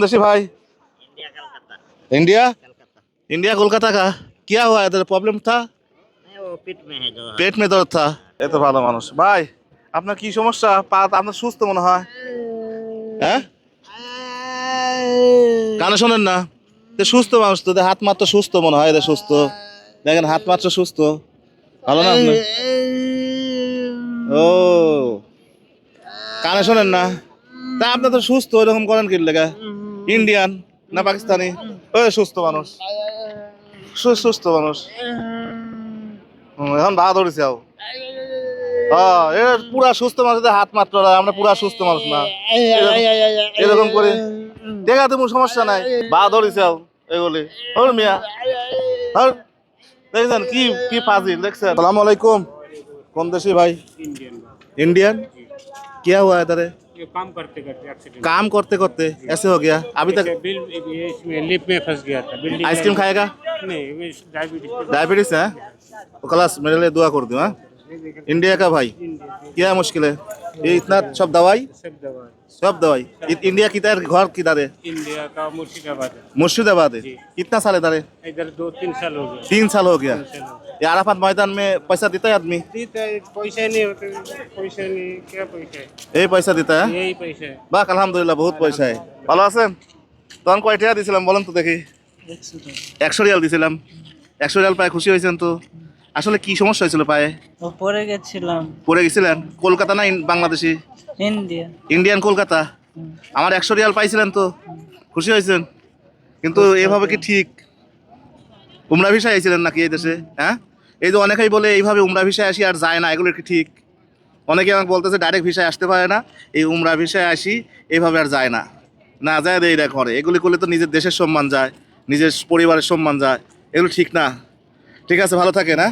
देशी भाई India Calcutta India Calcutta India Kolkata का क्या हुआ इधर प्रॉब्लम था नहीं वो पिट में है जो পেট মে দর্দ থা এত ভালো মানুষ ভাই আপনার কি সমস্যা পা আপনার সুস্থ মনে হয় হ্যাঁ কানে শোনেন না তো সুস্থ মানুষ তো হাত মাত্র সুস্থ মনে হয় এদের সুস্থ দেখেন হাত মাত্র সুস্থ ভালো না আপনি ও কানে শোনেন না তা আপনি তো সুস্থ এরকম করেন কি লেগা ইন্ডিয়ান না পাকিস্তানি ও সুস্থ মানুষ সু- সুস্থ মানুষ হুম, এখন ভালো ধরেছি আও হ্যাঁ এর পুরা সুস্থ মানুষদের হাত মাত্র না, আমরা পুরা সুস্থ মানুষ না এরকম- এরকম করে দেখা তুমি সমস্যা নাই বা ধরেছি আও এগুলি ওর মিয়া হর দেখছেন কি কি ফাজিল দেখছেন সালাম আলাইকুম কোন দেশি ভাই इंडियन इंडियन क्या हुआ है इधर ये काम करते करते एक्सीडेंट काम करते करते ऐसे हो गया। अभी तक बिल ये इसमें लिप में फंस गया था। आइसक्रीम खाएगा? नहीं डायबिटीज़ डायबिटीज़ है? तो क्लास मेरे लिए दुआ कर दूँ हाँ? इंडिया का भाई। क्या मुश्किल है? ये इतना सब दवाई सब दवा सब दवाई इ- इंडिया किधर घर किधर है इंडिया का मुर्शिदाबाद है मुर्शिदाबाद है जी। कितना साल इधर है इधर दो तीन साल हो गया तीन साल हो गया चलो ये आराफात मैदान में पैसा देता है आदमी देता है पैसा नहीं होता पैसा नहीं क्या पैसा है এই পয়সা দিতে হ্যাঁ यही पैसा है বাহ আলহামদুলিল্লাহ বহুত পয়সা হয় ভালো আছেন তখন কয় টাকা দিয়েছিলাম বলেন তো দেখি একশো রিয়াল দিয়েছিলাম একশো রিয়াল পায়ে খুশি হয়েছেন তো আসলে কি সমস্যা হয়েছিল পায়ে? পরে গেছিলাম। পড়ে গেছিলেন? কলকাতা না বাংলাদেশি? ইন্ডিয়া। ইন্ডিয়ান কলকাতা? আমার একশো রিয়াল পাইছিলেন তো। খুশি হয়েছেন? কিন্তু এভাবে কি ঠিক? উমরা ভিসায় আইছিলেন নাকি এই দেশে? হ্যাঁ? এই যে অনেকেই বলে এইভাবে উমরা ভিসায় আসি আর যায় না এগুলো কি ঠিক? অনেকে আমাকে বলতেছে ডাইরেক্ট ভিসায় আসতে পারে না এই উমরা ভিসায় আসি এইভাবে আর যায় না। না যায় দেয় এটা করে এগুলি করলে তো নিজের দেশের সম্মান যায় নিজের পরিবারের সম্মান যায় এগুলো ঠিক না। ঠিক আছে ভালো থাকে না